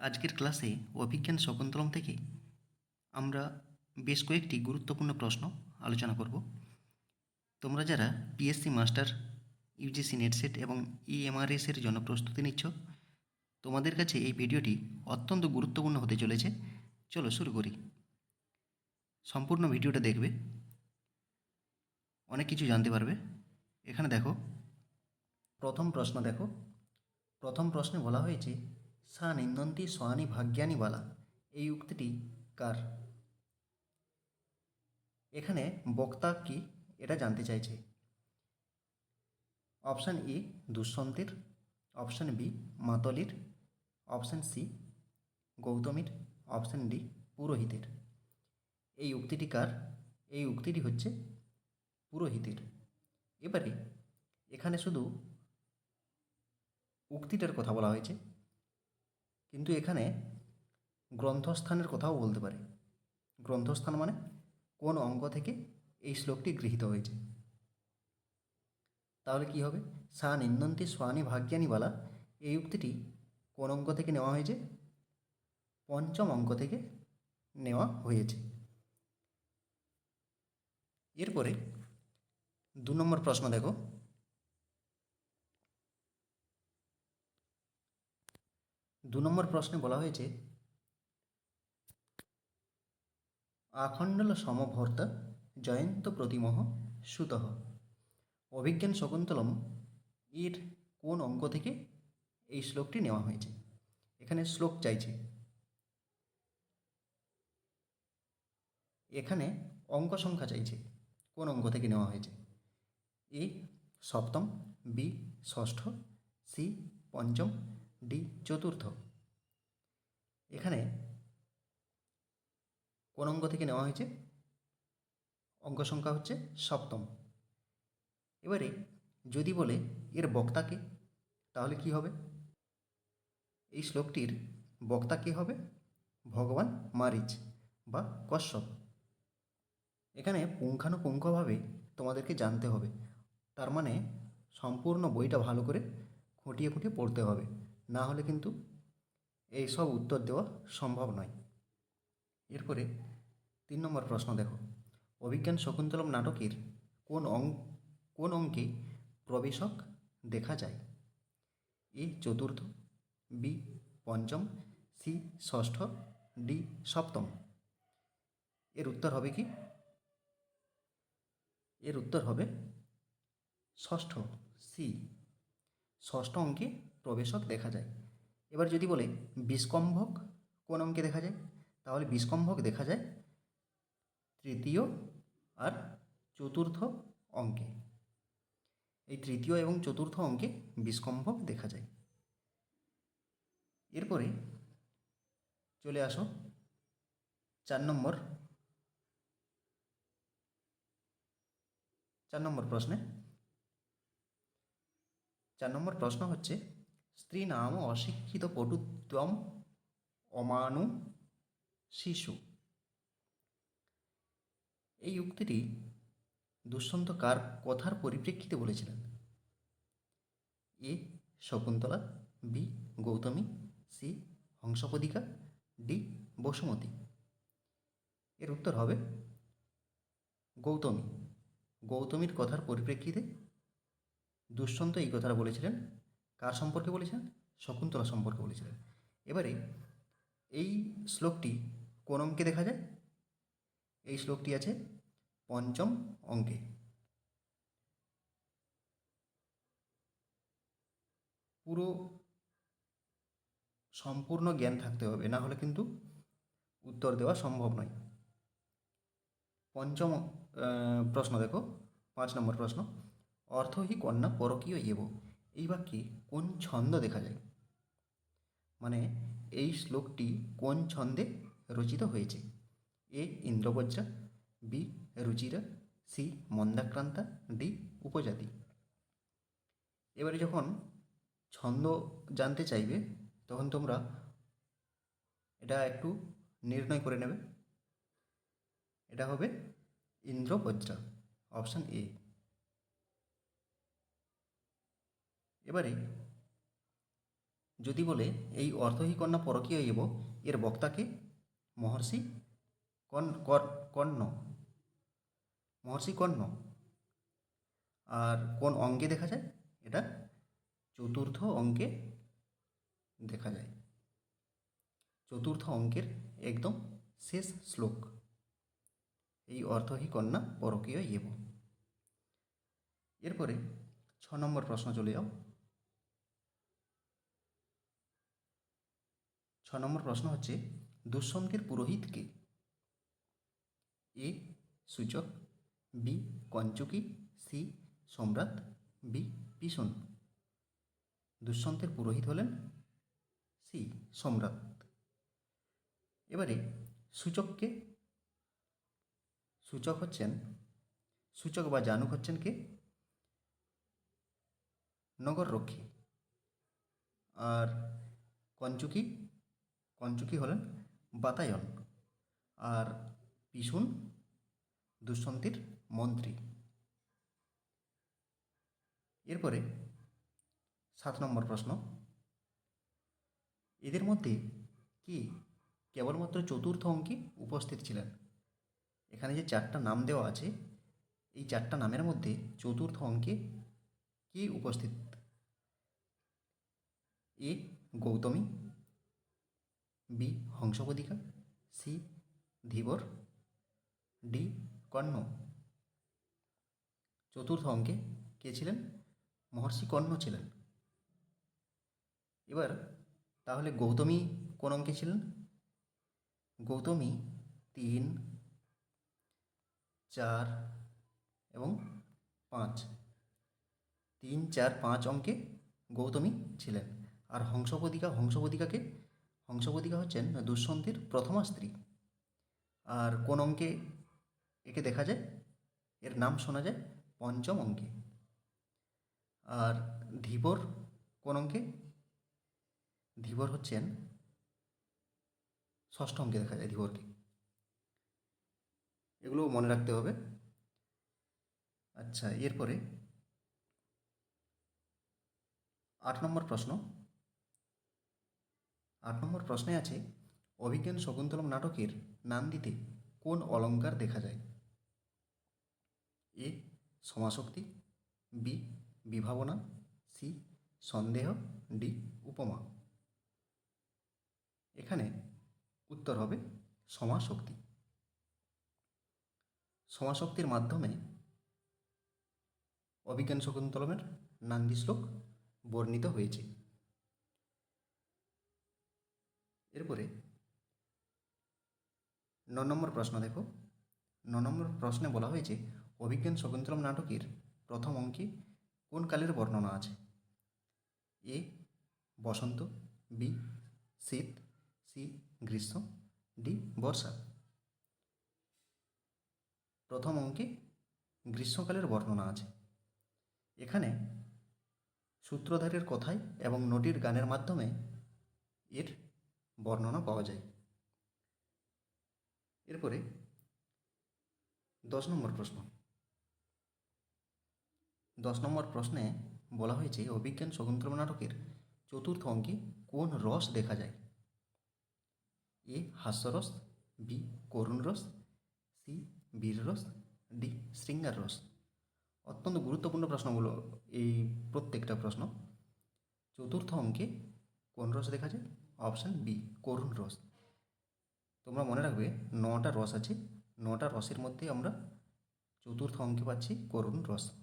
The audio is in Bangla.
আজকের ক্লাসে অভিজ্ঞান শকুন্তলম থেকে আমরা বেশ কয়েকটি গুরুত্বপূর্ণ প্রশ্ন আলোচনা করব। তোমরা যারা PSC master UGC NET SET এবং ইএমআরএস এর জন্য প্রস্তুতি নিচ্ছ, তোমাদের কাছে এই ভিডিওটি অত্যন্ত গুরুত্বপূর্ণ হতে চলেছে। চলো শুরু করি। সম্পূর্ণ ভিডিওটা দেখবে। অনেক কিছু জানতে পারবে। এখানে দেখো, প্রথম প্রশ্ন দেখো। প্রথম প্রশ্নে বলা হয়েছে সা নিন্দন্তি সোয়ানি ভাগ্যানি বালা। এই উক্তিটি কার? এখানে বক্তা কি এটা জানতে চাইছে। অপশান এ দুষ্যন্তের অপশান বি মাতলির, অপশান সি গৌতমীর, অপশান ডি পুরোহিতের। এই উক্তিটি কার? এই উক্তিটি হচ্ছে পুরোহিতের। এবারে এখানে শুধু উক্তিটার কথা বলা হয়েছে। কিন্তু এখানে গ্রন্থস্থানের কথাও বলতে পারে। গ্রন্থস্থান মানে কোন অঙ্গ থেকে এই শ্লোকটি গৃহীত হয়েছে। তাহলে কি হবে? সা নিন্দন্তি স্বানি ভাগ্যানি বালা, এই উক্তিটি কোন অঙ্গ থেকে নেওয়া হয়েছে? পঞ্চম অঙ্ক থেকে নেওয়া হয়েছে। এরপরে দু নম্বর প্রশ্ন দেখো। দু নম্বর প্রশ্নে বলা হয়েছে, আখণ্ডল সমভর্তা জয়ন্ত প্রতিমহ সুতঃ অভিজ্ঞান শকুন্তলম এর কোন অঙ্ক থেকে এই শ্লোকটি নেওয়া হয়েছে? এখানে শ্লোক চাইছে। এখানে অঙ্ক সংখ্যা চাইছে। কোন অঙ্ক থেকে নেওয়া হয়েছে? এ সপ্তম, বি ষষ্ঠ, সি পঞ্চম ডি চতুর্থ। এখানে কোন অঙ্ক থেকে নেওয়া হয়েছে? অঙ্ক সংখ্যা হচ্ছে সপ্তম। এবারে যদি বলে এর বক্তাকে, তাহলে কি হবে? এই শ্লোকটির বক্তা কে হবে? ভগবান মারিচ বা কশ্যপ। এখানে পুঙ্খানুপুঙ্খভাবে তোমাদেরকে জানতে হবে। তার মানে সম্পূর্ণ বইটা ভালো করে খুঁটিয়ে খুঁটিয়ে পড়তে হবে। না হলে কিন্তু এই সব উত্তর দেওয়া সম্ভব নয়। এরপরে তিন নম্বর প্রশ্ন দেখো। অভিজ্ঞান শকুন্তলম নাটকের কোন অং, কোন অঙ্কে প্রবেশক দেখা যায়? এ চতুর্থ, বি পঞ্চম, সি ষষ্ঠ, ডি সপ্তম। এর উত্তর হবে কি? এর উত্তর হবে ষষ্ঠ, সি। ষষ্ঠ অঙ্কে প্রবেশক দেখা যায়। এবার যদি বলে বিষ্কম্ভক কোন অঙ্কে দেখা যায়, তাহলে বিষ্কম্ভক দেখা যায় তৃতীয় আর চতুর্থ অঙ্কে। এই তৃতীয় এবং চতুর্থ অঙ্কে বিষ্কম্ভক দেখা যায়। এরপরে চলে আসো চার নম্বর চার নম্বর প্রশ্নে। চার নম্বর প্রশ্ন হচ্ছে স্ত্রী নাম অশিক্ষিত পটুত্বম অমানু শিশু। এই উক্তিটি দুষ্যন্ত কার কথার পরিপ্রেক্ষিতে বলেছিলেন? A. Shakuntala, B. Gautami, C. Hamsapadika D. Vasumati. এর উত্তর হবে গৌতমী। গৌতমীর কথার পরিপ্রেক্ষিতে দুষ্যন্ত এই কথাটা বলেছিলেন কার সম্পর্কে বলেছেন শকুন্তলা সম্পর্কে বলেছিলেন। এবারে এই শ্লোকটি কোন অঙ্কে দেখা যায়? এই শ্লোকটি আছে পঞ্চম অঙ্কে। পুরো সম্পূর্ণ জ্ঞান থাকতে হবে, না হলে কিন্তু উত্তর দেওয়া সম্ভব নয়। পঞ্চম প্রশ্ন দেখো, পাঁচ নম্বর প্রশ্ন। অর্থহি কন্যা পরকীয় এব এই বাক্যে কোন ছন্দ দেখা যায়? মানে এই শ্লোকটি কোন ছন্দে রচিত হয়েছে? এ ইন্দ্রবজ্রা, বি রুচিরা, সি মন্দাক্রান্তা, ডি উপজাতি। এবারে যখন ছন্দ জানতে চাইবে, তখন তোমরা এটা একটু নির্ণয় করে নেবে। এটা হবে ইন্দ্রবজ্রা, অপশান এ। এবারে, যদি বলে, এই অর্থহী কন্যা পরকীয় এব এর বক্তাকে মহর্ষি কর্ণ। মহর্ষি, কর্ণ। আর কোন অঙ্গে দেখা যায়? এটা চতুর্থ অঙ্কে দেখা যায়। চতুর্থ অঙ্কের একদম শেষ শ্লোক। এই অর্থহী কন্যা পরকীয় এব এরপরে ছ নম্বর প্রশ্ন চলে যাও। ছ নম্বর প্রশ্ন হচ্ছে দুঃসন্ধির পুরোহিত কে? এ, সূচক, বি, কঞ্চুকি, সি, সম্রাট, বি, পিসুন। দুষ্যন্তের পুরোহিত হলেন সি, সম্রাট। এবারে সূচককে সূচক হচ্ছেন, সূচক বা জানুক হচ্ছেন কে? নগররক্ষী। আর কঞ্চুকি কঞ্চুকি হলেন বাতায়ন আর পিসুন দুষ্যন্তীর মন্ত্রী। এরপরে সাত নম্বর প্রশ্ন। এদের মধ্যে কি কেবলমাত্র চতুর্থ অঙ্কে উপস্থিত ছিলেন? এখানে যে চারটা নাম দেওয়া আছে, এই চারটা নামের মধ্যে চতুর্থ অঙ্কে কি উপস্থিত? A, Gautami B Hamsapadika C Dhibar, D Karna. চতুর্থ অঙ্কে কে ছিলেন? মহর্ষি কর্ণ ছিলেন। এবার তাহলে গৌতমী কোন অঙ্কে ছিলেন? গৌতমী তিন, চার এবং পাঁচ। তিন, চার, পাঁচ অঙ্কে গৌতমী ছিলেন। আর হংসপদিকা হংসপদিকাকে হংসপদিকা হচ্ছেন দুষ্যন্তীর প্রথমা স্ত্রী। আর কোন অঙ্কে একে দেখা যায়? এর নাম শোনা যায় পঞ্চম অঙ্কে। আর ধীবর কোন অঙ্কে? ধীবর হচ্ছেন ষষ্ঠ অঙ্কে দেখা যায় ধীবরকে। এগুলো মনে রাখতে হবে। আচ্ছা এরপরে আট নম্বর প্রশ্ন। আট নম্বর প্রশ্নে আছে, অভিজ্ঞান শকুন্তলম নাটকের নাম দিতে কোন অলঙ্কার দেখা যায়? এ সমাশক্তি বি, বিভাবনা, সি, সন্দেহ, ডি, উপমা। এখানে উত্তর হবে সমাশক্তি সমাশক্তির মাধ্যমে অভিজ্ঞান শকুন্তলমের নান্দি শ্লোক বর্ণিত হয়েছে। এরপরে ন নম্বর প্রশ্ন দেখো। ন নম্বর প্রশ্নে বলা হয়েছে, অভিজ্ঞান শকুন্তলম নাটকের প্রথম অঙ্কে কোন কালের বর্ণনা আছে? এ, বসন্ত, বি শীত সি, গ্রীষ্ম, ডি, বর্ষা। প্রথম অঙ্কে গ্রীষ্মকালের বর্ণনা আছে। এখানে সূত্রধারের কথায় এবং নটির গানের মাধ্যমে এর বর্ণনা পাওয়া যায়। এরপরে দশ নম্বর প্রশ্ন। দশ নম্বর প্রশ্নে বলা হয়েছে অভিজ্ঞান শকুন্তলম নাটকের চতুর্থ অঙ্কে কোন রস দেখা যায়? এ, হাস্যরস, বি করুণ রস সি বীর রস ডি শৃঙ্গার রস অত্যন্ত গুরুত্বপূর্ণ প্রশ্নগুলো এই প্রত্যেকটা প্রশ্ন। চতুর্থ অঙ্কে কোন রস দেখা যায়? অপশান বি, করুণ রস। তোমরা মনে রাখবে, নটা রস আছে। নটা রসের মধ্যে আমরা চতুর্থ অঙ্কে পাচ্ছি করুণ রস।